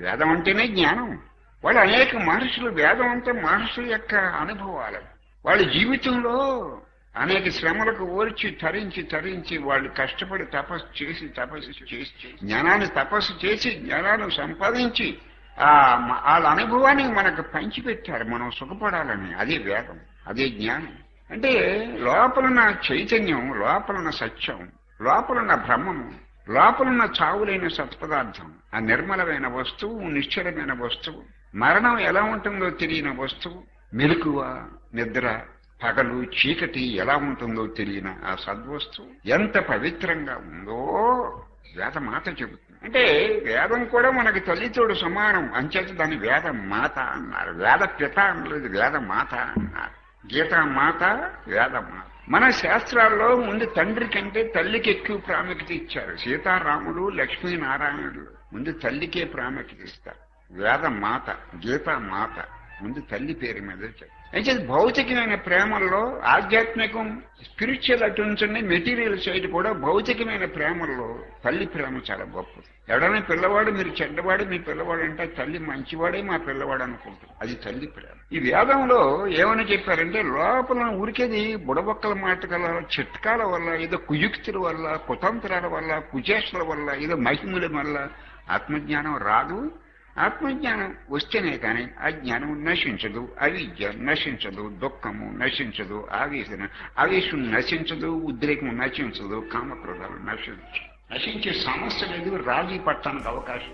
వేదం అంటేనే జ్ఞానం. వాళ్ళు అనేక మహర్షులు వేదం అంటే మహర్షుల యొక్క అనుభవాలు. వాళ్ళ జీవితంలో అనేక శ్రమలకు ఓర్చి తరించి తరించి వాళ్ళు కష్టపడి తపస్సు చేసి తపస్సు చేసి జ్ఞానాన్ని తపస్సు చేసి జ్ఞానాన్ని సంపాదించి ఆ వాళ్ళ అనుభవాన్ని మనకు పంచిపెట్టారు. మనం సుఖపడాలని. అదే వేదం. అదే జ్ఞానం. అంటే లోపలున్న చైతన్యం లోపలన సత్యం లోపలున్న బ్రహ్మము లోపలున్న చావులైన సత్పదార్థం ఆ నిర్మలమైన వస్తువు నిశ్చలమైన వస్తువు మరణం ఎలా ఉంటుందో తెలియని వస్తువు మెలకువ నిద్ర పగలు చీకటి ఎలా ఉంటుందో తెలియని ఆ సద్వస్తువు ఎంత పవిత్రంగా ఉందో వేద మాత చెబుతుంది. అంటే వేదం కూడా మనకి తల్లితోడు సమానం. అంచేత దాని వేద మాత అన్నారు. వేద పిత అనలేదు వేద మాత అన్నారు. గీత మాత వేద మాత. మన శాస్త్రాల్లో ముందు తండ్రి కంటే తల్లికి ఎక్కువ ప్రాముఖ్యత ఇచ్చారు. సీతారాముడు లక్ష్మీనారాయణుడు ముందు తల్లికే ప్రాముఖ్యత ఇస్తారు. వేద మాత గీతా మాత ముందు తల్లి పేరు మీద చెప్పారు. అయితే భౌతికమైన ప్రేమల్లో ఆధ్యాత్మికం స్పిరిచువల్ అటు నుంచండి మెటీరియల్ సైడ్ కూడా భౌతికమైన ప్రేమల్లో తల్లి ప్రేమ చాలా గొప్పది. ఎవడైనా పిల్లవాడు మీరు చెడ్డవాడు మీ పిల్లవాడు అంటే తల్లి మంచివాడే మా పిల్లవాడు అనుకుంటుంది. అది తల్లి ప్రేమ. ఈ వేదంలో ఏమని చెప్పారంటే లోపల ఉరికేది బుడబొక్కల మాటగల చిట్కాల వల్ల ఏదో కుయుక్తుల వల్ల కుతంత్రాల వల్ల కుచేష్టల వల్ల ఏదో మహిముల వల్ల ఆత్మజ్ఞానం రాదు. ఆత్మజ్ఞానం వస్తేనే కానీ అజ్ఞానం నశించదు అవిద్య నశించదు దుఃఖము నశించదు ఆవేశన ఆవేశం నశించదు ఉద్రేకం నశించదు కామక్రోధాలు నశించదు నశించే సమస్య లేదు రాజీ పట్టడానికి అవకాశం